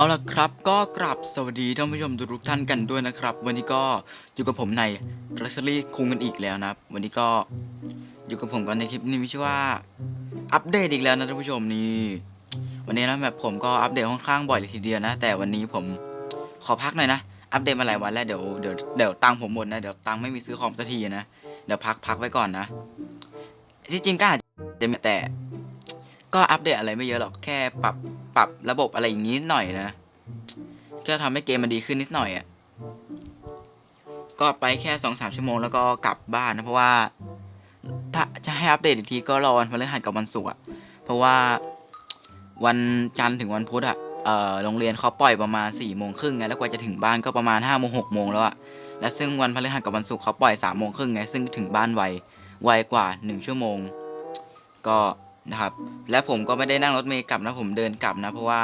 เอาละครับก็กราบสวัสดีท่านผู้ชมทุกท่านกันด้วยนะครับ วันนี้ก็อยู่กับผมในกร s ลี่คุงกันอีกแล้วนะครับ วันนี้ก็อยู่กับผมกันในคลิปนี้มีชื่อว่าอัปเดตอีกแล้วนะท่านผู้ชมนี่วันนี้นะแบบผมก็อัปเดตค่อนข้างบ่อยเลยทีเดียวนะ แต่วันนี้ผมขอพักหน่อยนะอัปเดตมาหลายวันแล้วเดี๋ยวเดี๋ยวเดี๋ยวตังผมหมดนะเดี๋ยวตังไม่มีซื้อคอมสักทีนะเดี๋ยวพักพักไว้ก่อนนะที่จริงก็อาจจะแต่ก็อัปเดตอะไรไม่เยอะหรอกแค่ปรับ ปรับระบบอะไรอย่างนี้นิดหน่อยนะ ก็ทำให้เกมมันดีขึ้นนิดหน่อยอะ่ะ ก็ไปแค่สองสามชั่วโมงแล้วก็กลับบ้านนะ เพราะว่า ถ้าจะให้อัปเดตอีกทีก็รอวันพฤหัสกับวันศุกร์อะเพราะว่าวันจันทร์ถึงวันพุธอะเอ่อโรงเรียนเขาปล่อยประมาณสี่โมงครึ่งไง แล้วกว่าจะถึงบ้านก็ประมาณห้าโมงหกโมงแล้วอะและซึ่งวันพฤหัสกับวันศุกร์เขาปล่อยสามโมงครึ่งไง ซึ่งถึงบ้านไว ไวกว่าหนึ่งชั่วโมง ก็ นะครับ และผมก็ไม่ได้นั่งรถเมล์กลับนะผมเดินกลับนะ เพราะว่า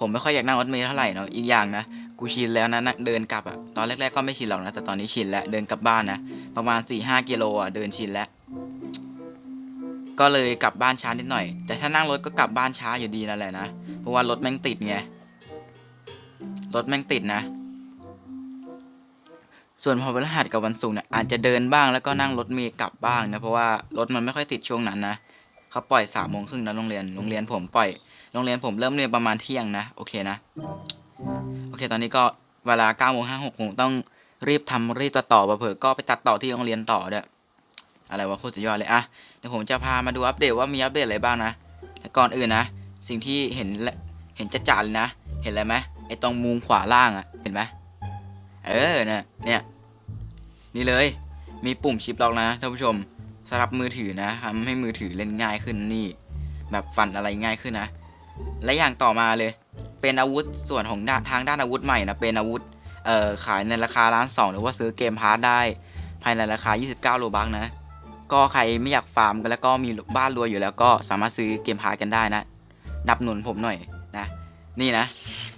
ผมไม่ค่อยอยากนั่งรถเมล์เท่าไหร่เนาะอีกอย่างนะกูชินแล้วนะเดินกลับอะตอนแรก ๆก็ไม่ชินหรอกนะแต่ตอนนี้ชินแล้วเดินกลับบ้านนะประมาณ4ี่ห้ากิโลอะเดินชินแล้ว ก็เลยกลับบ้านช้านิดหน่อย แต่ถ้านั่งรถก็กลับบ้านช้าอยู่ดีนั่นแหละนะเพราะว่ารถแม่งติดไงรถแม่งติดนะ ส่วนพอวันพฤหัสกับวันศุกร์เนี่ยอาจจะเดินบ้างแล้วก็นั่งรถเมล์กลับบ้างนะเพราะว่ารถมันไม่ค่อยติดช่วงนั้นนะ เขาปล่อยสามโมงครึ่งนะโรงเรียนโรงเรียนผมปล่อยโรงเรียนผมเริ่มเรียนประมาณเที่ยงนะโอเคนะ โอเค ตอนนี้ก็เวลาเก้าโมงห้าหกโมงต้องรีบทำรีบตัดต่อเผื่อๆก็ไปตัดต่อที่โรงเรียนต่อด้วยอะไรวะโคตรสุดยอดเลยอะเดี๋ยวผมจะพามาดูอัปเดตว่ามีอัปเดตอะไรบ้างนะแต่ก่อนอื่นนะ สิ่งที่เห็นและเห็นจะจัดเลยนะ เห็นอะไรไหมไอตรงมุมขวาล่างอะเห็นไหมเออเนี่ยเนี่ยนี่เลยมีปุ่มชิปล็อกนะท่านผู้ชม สำหรับมือถือนะทำให้มือถือเล่นง่ายขึ้นนี่ แบบฟันอะไรง่ายขึ้นนะ และอย่างต่อมาเลย เป็นอาวุธส่วนของด้านทางด้านอาวุธใหม่นะเป็นอาวุธเอ่อขายในราคาล้านสองหรือว่าซื้อเกมพาร์ทได้ ภายในราคา 29 โลบักนะ ก็ใครไม่อยากฟาร์มกันแล้วก็มีบ้านรวยอยู่แล้วก็สามารถซื้อเกมพาร์ทกันได้นะดับหนุนผมหน่อยนะ นี่นะ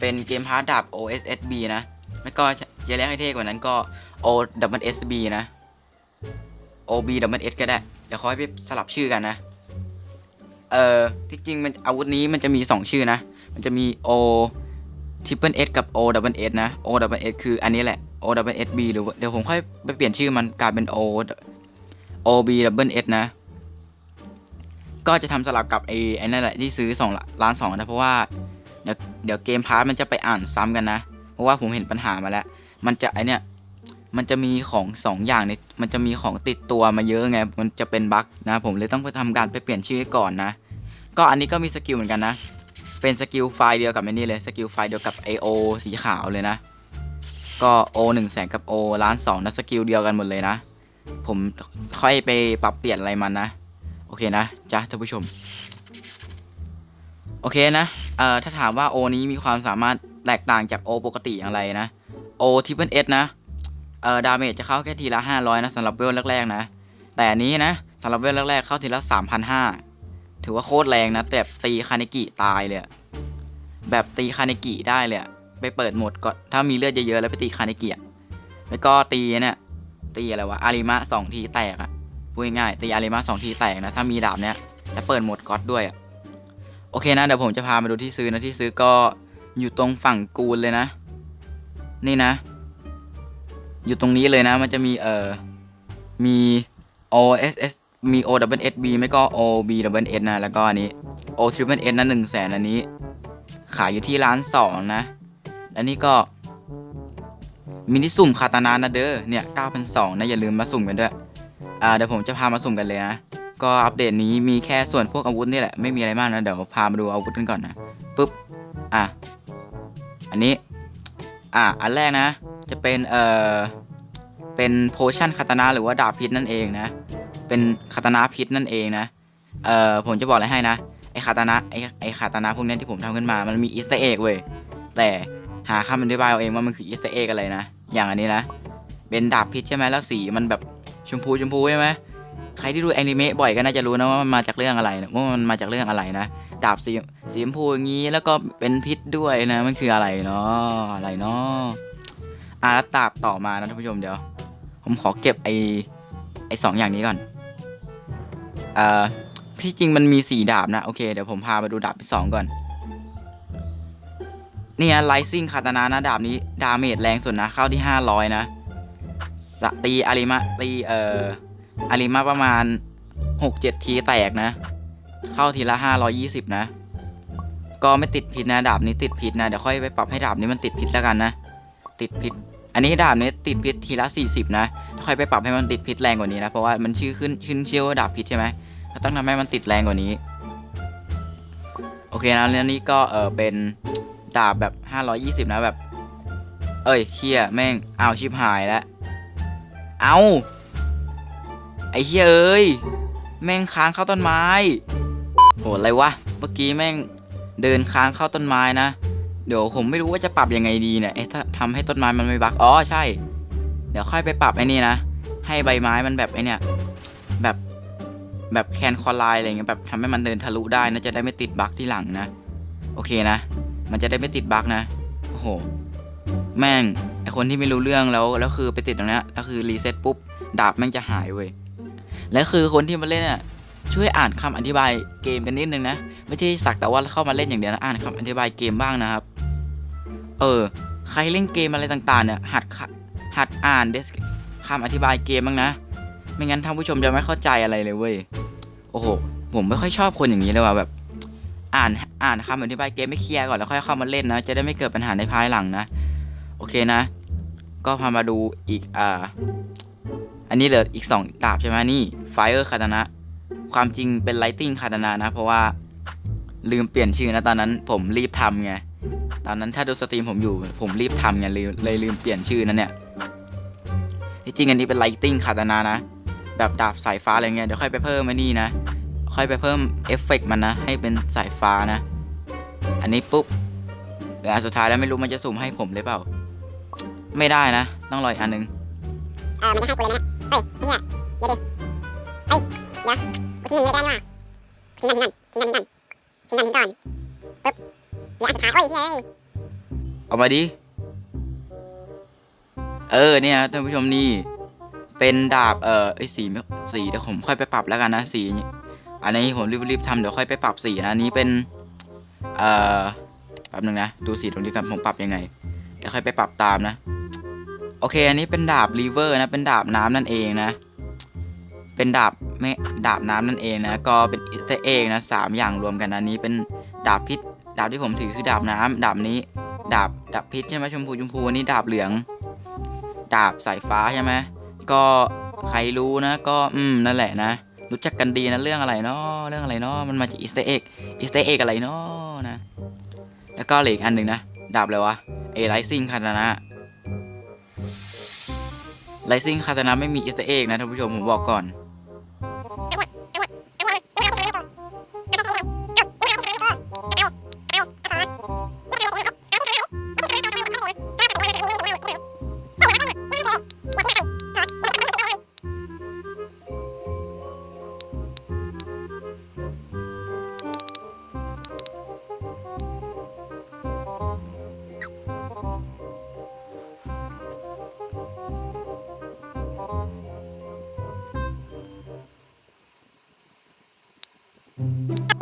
เป็นเกมพาร์ทดับ OSSB นะแล้วก็จะเรียกให้เท่กว่านั้นก็ OWSB นะ O W S B นะ OB W S ก็ได้ เดี๋ยวขอให้ไปสลับชื่อกันนะ เอ่อ ที่จริงมันอาวุธนี้มันจะมี 2 ชื่อนะ มันจะมี O Triple S กับ O Double S นะ O Double S คืออันนี้แหละ O Double S B หรือเดี๋ยวผมค่อยไปเปลี่ยนชื่อมันกลายเป็น O O B Double S นะ ก็จะทำสลับกับไอ้ไอ้นั่นแหละที่ซื้อ2ล้าน2นะ เพราะว่าเดี๋ยวเดี๋ยวเกมพาร์ทมันจะไปอ่านซ้ำกันนะ เพราะว่าผมเห็นปัญหามาแล้ว มันจะไอเนี้ย มันจะมีของสองอย่างในมันจะมีของติดตัวมาเยอะไง มันจะเป็นบั๊กนะ ผมเลยต้องไปทำการไปเปลี่ยนชื่อก่อนนะ ก็อันนี้ก็มีสกิลเหมือนกันนะ เป็นสกิลไฟล์เดียวกับไอ้นี่เลยสกิลไฟล์เดียวกับ AO สีขาวเลยนะ ก็ O 1 0 0 0 0กับ O ล้านสองนะสกิลเดียวกันหมดเลยนะ ผมค่อยไปปรับเปลี่ยนอะไรมันนะ โอเคนะจ้ะท่านผู้ชม โอเคนะเอ่อถ้าถามว่า O นี้มีความสามารถแตกต่างจาก O ปกติอย่างไรนะ O Triple S นะ เอ่อดาเมจจะเข้าแค่ทีละ 500 นะสำหรับเวลแรกๆนะ แต่อันนี้นะสำหรับเวลแรกๆเข้าทีละ 3,500 ถือว่าโคตรแรงนะ แต่ตีคาเนกิตายเลยแบบตีคาเนกิได้เลยไปเปิดโหมดก็ถ้ามีเลือดเยอะๆแล้วไปตีคาเนกิอะแล้วก็ตีเนี่ยตีอะไรวะอาริมะสองทีแตกอะพูดง่ายๆตีอาริมะสองทีแตกนะถ้ามีดาบเนี้ยจะเปิดโหมดก็อดด้วยอะโอเคนะเดี๋ยวผมจะพามาดูที่ซื้อนะที่ซื้อก็อยู่ตรงฝั่งกูนเลยนะ นี่นะ อยู่ตรงนี้เลยนะ มันจะมีเอ่อมี O S S มี O W S B ไม่ก็ O B W S นะ แล้วก็อันนี้ O Triple S นะหนึ่งแสนอันนี้ ขายอยู่ที่ร้านสองนะและนี่ก็มินิสุ่มคาตานานะเด้อเนี่ย9,200นะอย่าลืมมาสุ่มกันด้วย อ่าเดี๋ยวผมจะพามาสุ่มกันเลยนะ ก็อัปเดตนี้มีแค่ส่วนพวกอาวุธนี่แหละ ไม่มีอะไรมากนะเดี๋ยวพามาดูอาวุธกันก่อนนะปุ๊บอะอันนี้ อะอันแรกนะ จะเป็นเอ่อ เป็นโพชั่นคาตนาหรือว่าดาบพิษนั่นเองนะ เป็นคาตนาพิษนั่นเองนะ เอ่อผมจะบอกอะไรให้นะ ไอคาตนะไอไอคาตนาพวกนี้ที่ผมทำขึ้นมา มันมีอีสต์เอ็กเว้ย แต่หาคำอธิบายเอาเองว่ามันคืออีสต์เอ็กอะไรนะ อย่างอันนี้นะ เป็นดาบพิษใช่ไหมแล้วสีมันแบบชมพูชมพูใช่ไหมใครที่ดูแอนิเมะบ่อยก็น่าจะรู้นะว่ามันมาจากเรื่องอะไรนะว่ามันมาจากเรื่องอะไรนะ ดาบสีสีชมพูอย่างนี้แล้วก็เป็นพิษด้วยนะ มันคืออะไรเนาะอะไรเนาะอะแล้วดาบต่อมานะท่านผู้ชมเดี๋ยว ผมขอเก็บไอไอสองอย่างนี้ก่อนเอ่อที่จริงมันมีสี่ดาบนะ โอเค เดี๋ยวผมพามาดูดาบที่สองก่อน เนี่ยไลซิ่งคาตานานะดาบนี้ ดาเมจแรงสุดนะ เข้าที่500นะสตีอาริมะตีเอ่ออาริมะประมาณ6-7ทีแตกนะ เข้าทีละ520นะ ก็ไม่ติดพิษนะ ดาบนี้ติดพิษนะ เดี๋ยวค่อยไปปรับให้ดาบนี้มันติดพิษแล้วกันนะ ติดพิษ อันนี้ดาบนี้ติดพิษทีละ 40 นะค่อยไปปรับให้มันติดพิษแรงกว่านี้นะเพราะว่ามันชื่อขึ้นขึ้นชื่อว่าดาบพิษใช่ไหมก็ต้องทำให้มันติดแรงกว่านี้ โอเคนะแล้วนี่ก็เออเป็นดาบแบบ 520 นะแบบ เอ้ยเฮียแม่งเอาชิบหายแล้วเอาไอ้เฮียเอ้ยแม่งค้างเข้าต้นไม้โหอะไรวะเมื่อกี้แม่งเดินค้างเข้าต้นไม้นะ เดี๋ยวผมไม่รู้ว่าจะปรับยังไงดีเนี่ยเอ๊ะถ้าทำให้ต้นไม้มันไม่บักอ๋อใช่ เดี๋ยวค่อยไปปรับไอ้นี่นะ ให้ใบไม้มันแบบไอ้เนี่ยแบบแบบแคนคอลไลน์อะไรเงี้ยแบบทำให้มันเดินทะลุได้นะจะได้ไม่ติดบั๊กที่หลังนะ โอเคนะ มันจะได้ไม่ติดบั๊กนะโอ้โหแม่งไอคนที่ไม่รู้เรื่องแล้วแล้วคือไปติดตรงนี้แล้วคือรีเซ็ตปุ๊บดาบแม่งจะหายเว้ยและคือคนที่มาเล่นอะช่วยอ่านคำอธิบายเกมกันนิดนึงนะ ไม่ใช่สักแต่ว่าเข้ามาเล่นอย่างเดียวนะอ่านคำอธิบายเกมบ้างนะครับ เออ ใครเล่นเกมอะไรต่างๆ เนี่ย หัดขะหัดอ่านเดสคำอธิบายเกมบ้างนะ ไม่งั้นท่านผู้ชมจะไม่เข้าใจอะไรเลยเว้ย โอ้โห ผมไม่ค่อยชอบคนอย่างนี้เลยว่ะแบบ อ่านอ่านคำอธิบายเกมไม่เคลียร์ก่อนแล้วค่อยเข้ามาเล่นนะ จะได้ไม่เกิดปัญหาในภายหลังนะ โอเคนะ ก็พามาดูอีกอ่าอันนี้เหลืออีก 2 ดาบใช่ไหมนี่ Fire คาตานะ ความจริงเป็น Lighting คาตานะนะ เพราะว่าลืมเปลี่ยนชื่อนะตอนนั้นผมรีบทำไง ตอนนั้นถ้าดูสตรีมผมอยู่ ผมรีบทำไงเลยเลยลืมเปลี่ยนชื่อนั่นเนี่ยที่จริงอันนี้เป็น Lighting คาตานะนะ แบบดาบสายฟ้าอะไรเงี้ยเดี๋ยวค่อยไปเพิ่มมานี่นะ ค่อยไปเพิ่มเอฟเฟกต์มันนะ ให้เป็นสายฟ้านะ อันนี้ปุ๊บเดี๋ยวอันสุดท้ายแล้วไม่รู้มันจะสุ่มให้ผมหรือเปล่า ไม่ได้นะ ต้องรออีกอันนึงเออมันจะให้กูเลยนี่ยเฮ้ยไอ้เนี่ยเดี๋ยวดิเฮ้ยเดี๋ยวกูทิ้งเงินไม่ได้นี่ว่าทิ้งนั่นทิ้งนั่นทิ้งนั่นทิ้งนั่นทิ้งก่อนปึ๊บ หลืออันสุดท้ายโอ้ยเฮ้ยเอามาดิ เออเนี่ยท่านผู้ชมนี่ เป็นดาบเออไอสีไม่สีเดี๋ยวผมค่อยไปปรับแล้วกันนะสีนี้อันนี้ผมรีบๆทำเดี๋ยวค่อยไปปรับสีนะอันนี้เป็น เอ่อแป๊บนึงนะดูสีตรงนี้กันผมปรับยังไงเดี๋ยวค่อยไปปรับตามนะ โอเค อันนี้เป็นดาบรีเวอร์นะเป็นดาบน้ำนั่นเองนะ เป็นดาบไม่ดาบน้ำนั่นเองนะ ก็เป็นอิสเตอเองนะสามอย่างรวมกันนะอันนี้เป็นดาบพิษ ดาบที่ผมถือคือดาบน้ำดาบนี้ ดาบดาบพิษใช่ไหมชมพูชมพูอันนี้ดาบเหลือง ดาบสายฟ้าใช่ไหมก็ใครรู้นะ ก็อืมนั่นแหละนะ รู้จักกันดีนะเรื่องอะไรเนาะเรื่องอะไรเนาะมันมาจากอิสเตเอ็กอิสเตเอ็กอะไรเนาะนะ แล้วก็เหลืออีกอันหนึ่งนะดาบอะไรวะเอไลซิงคาตานะไลซิงคาตานะไม่มีอิสเตเอ็กนะท่านผู้ชมผมบอกก่อน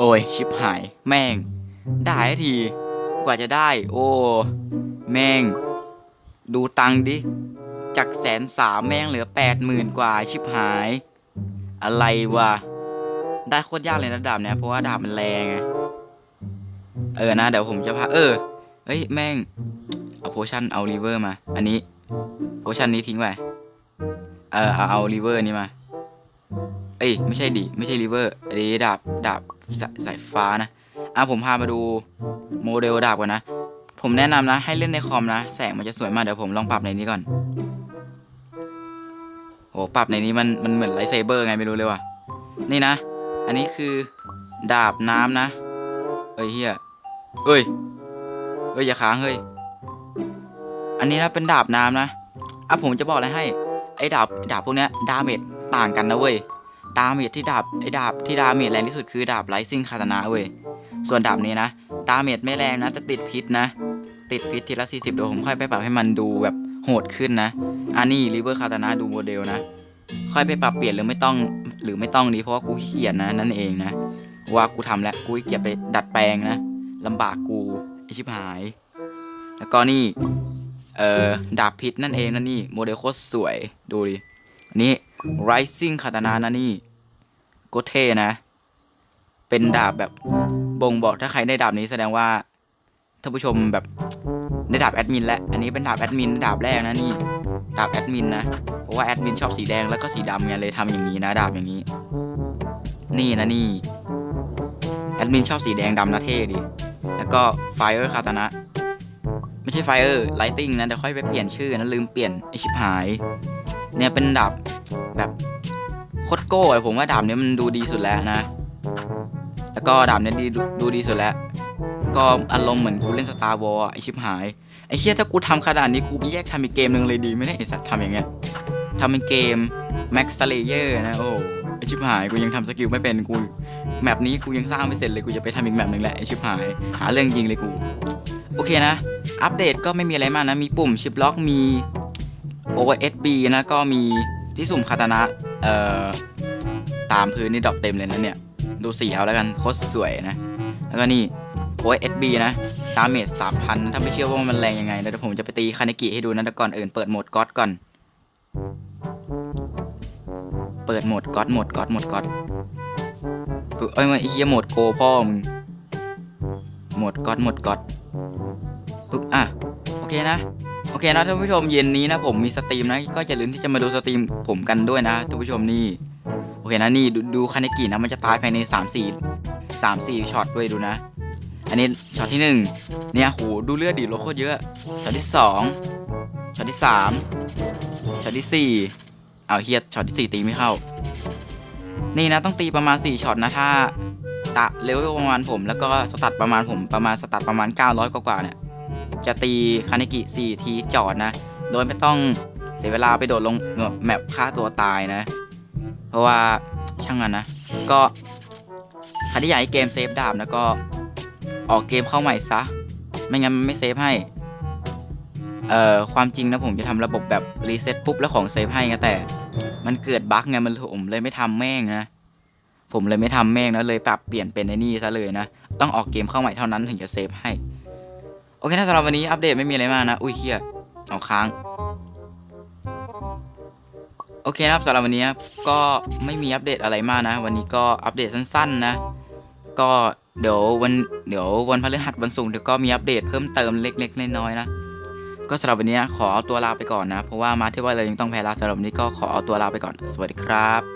อ้ยชิบหายแม่ง ได้ที กว่าจะได้ โอ้ แม่ง ดูตังดิ จากแสนสามแม่งเหลือแปดหมื่นกว่าชิบหาย อะไรวะ ได้โคตรยากเลยนะดาบเนี่ยเพราะว่าดาบมันแรงไงเออนะเดี๋ยวผมจะพาเออเฮ้ยแม่ง เอาโพชั่นเอารีเวอร์มา อันนี้โพชั่นนี้ทิ้งไปเออเอาเอารีเวอร์นี้มา เอ้ยไม่ใช่ดิไม่ใช่ริเวอร์อันนี้ดาบดาบ สายสายฟ้านะ อะผมพามาดูโมเดลดาบก่อนนะ ผมแนะนำนะ ให้เล่นในคอมนะ แสงมันจะสวยมาก เดี๋ยวผมลองปรับในนี้ก่อน โห ปรับในนี้มันมันเหมือนไลท์เซเบอร์ไงไม่รู้เลยว่ะ นี่นะ อันนี้คือดาบน้ำนะ เอ้ยเฮียเอ้ย เอ้ยอย่าค้างเฮ้ย อันนี้นะเป็นดาบน้ำนะ อะผมจะบอกอะไรให้ ไอ้ดาบดาบพวกเนี้ยดาเมจต่างกันนะเว้ย ดาเมจที่ดาบไอ้ดาบที่ดาเมจแรงที่สุดคือดาบไลซิ่งคาตานะเว้ยส่วนดาบนี้นะดาเมจไม่แรงนะแต่ติดพิษนะ ติดพิษทีละ40เดี๋ยวผมค่อยไปปรับให้มันดูแบบโหดขึ้นนะอันนี้ริเวอร์คาตานะดูโมเดลนะ ค่อยไปปรับเปลี่ยนหรือไม่ต้องหรือไม่ต้องดีเพราะว่ากูเขียนนะนั่นเองนะว่ากูทำแล้วกูเกียจไปดัดแปลงนะลำบากกูไอชิบหาย แล้วก็นี่เอ่อดาบพิษนั่นเองนะนี่โมเดลโคตรสวยดูดิ นนี้ Rising Katana นะนี่ก็เท่นะ เป็นดาบแบบบ่งบอกถ้าใครได้ดาบนี้แสดงว่าท่านผู้ชมแบบได้ดาบแอดมินแล้ว อันนี้เป็นดาบแอดมินดาบแรกนะนี่ ดาบแอดมินนะ เพราะว่าแอดมินชอบสีแดงแล้วก็สีดำไงเลยทำอย่างนี้นะ ดาบอย่างนี้ นี่นะนี่ แอดมินชอบสีแดงดำนะเท่ดิ แล้วก็ Fire Katana ไม่ใช่ Fire Lighting นะเดี๋ยวค่อยไปเปลี่ยนชื่อนะลืมเปลี่ยนไอชิบหาย เนี่ยเป็นดาบแบบโคตรโก้ผมว่าดาบเนี้ยมันดูดีสุดแล้วนะ แล้วก็ดาบเนี้ยดีดูดีสุดแล้ว ก็อารมณ์เหมือนกูเล่นสตาร์วอลไอชิบหาย ไอเชี่ยถ้ากูทำขนาดนี้กูไปแยกทำอีกเกมหนึ่งเลยดีไหมเนี่ยไอสัตว์ทำอย่างเงี้ยทำเป็นเกม Max Slayer นะ โอ้ไอชิบหายกูยังทำสกิลไม่เป็นกูแมปนี้กูยังสร้างไม่เสร็จเลยกูจะไปทำอีกแมปหนึ่งแหละไอชิบหาย หาเรื่องยิงเลยกู โอเคนะ อัปเดตก็ไม่มีอะไรมากนะ มีปุ่มชิปล็อกมี OSB นะก็มีที่สุ่มคาตานะเอ่อตามพื้นนี่ดรอปเต็มเลยนะเนี่ย ดูสีเอาแล้วกันโคตรสวยนะ แล้วก็นี่ OSB นะดาเมจ3,000ถ้าไม่เชื่อว่ามันแรงยังไงเดี๋ยวผมจะไปตีคาเนกิให้ดูนะแต่ก่อนอื่นเปิดโหมดก๊อตก่อน เปิดโหมดก๊อตโหมดก๊อตโหมดก๊อตปึ๊บเอ้ยมันไอ้เหี้ยโหมดโกพ่อมึงโหมดก๊อตโหมดก๊อตปึ๊บอะโอเคนะ อเคนะท่านผู้ชมเย็นนี้นะผมมีสตรีมนะก็อย่าลืมที่จะมาดูสตรีมผมกันด้วยนะท่านผู้ชมนี่โอเคนะนี่ดูดูคาเนกินะมันจะตายภายใน 3 4 3 4ช็อตด้วยดูนะ อันนี้ช็อตที่ 1 เนี่ยโหดูเลือดดีลดโคตรเยอะช็อตที่ 2ช็อตที่ 3ช็อตที่ 4เอาเฮียช็อตที่ 4 ตีไม่เข้า นี่นะต้องตีประมาณ 4ช็อตนะถ้าตะเลเวลประมาณผม แล้วก็สตัดประมาณผมประมาณสตัดประมาณ 900 กว่าๆเนี่ย จะตีคาเนกิ4ทีจอดนะ โดยไม่ต้องเสียเวลาไปโดดลงแมปฆ่าตัวตายนะ เพราะว่าช่างมันนะ ก็ใครที่อยากให้เกมเซฟดาบนะก็ออกเกมเข้าใหม่ซะ ไม่งั้นมันไม่เซฟให้ เอ่อความจริงนะผมจะทำระบบแบบรีเซ็ตปุ๊บแล้วของเซฟให้ไงแต่ มันเกิดบั๊กไงมันผมเลยไม่ทำแม่งนะ ผมเลยไม่ทำแม่งนะเลยปรับเปลี่ยนเป็นไอ้นี่ซะเลยนะ ต้องออกเกมเข้าใหม่เท่านั้นถึงจะเซฟให้ เคนะสำหรับวันนี้อัปเดตไม่มีอะไรมากนะ อุ้ยเฮียเอาค้าง โอเคนะครับสำหรับวันนี้ก็ไม่มีอัปเดตอะไรมากนะ วันนี้ก็อัปเดตสั้นๆนะ ก็เดี๋ยววันเดี๋ยววันพฤหัสวันศุกร์เดี๋ยวก็มีอัปเดตเพิ่มเติมเล็กๆน้อยๆนะก็สำหรับวันนี้ขอเอาตัวลาไปก่อนนะ เพราะว่ามาที่ว่าเลยยังต้องแพ้ลาสำหรับวันนี้ก็ขอเอาตัวลาไปก่อน สวัสดีครับ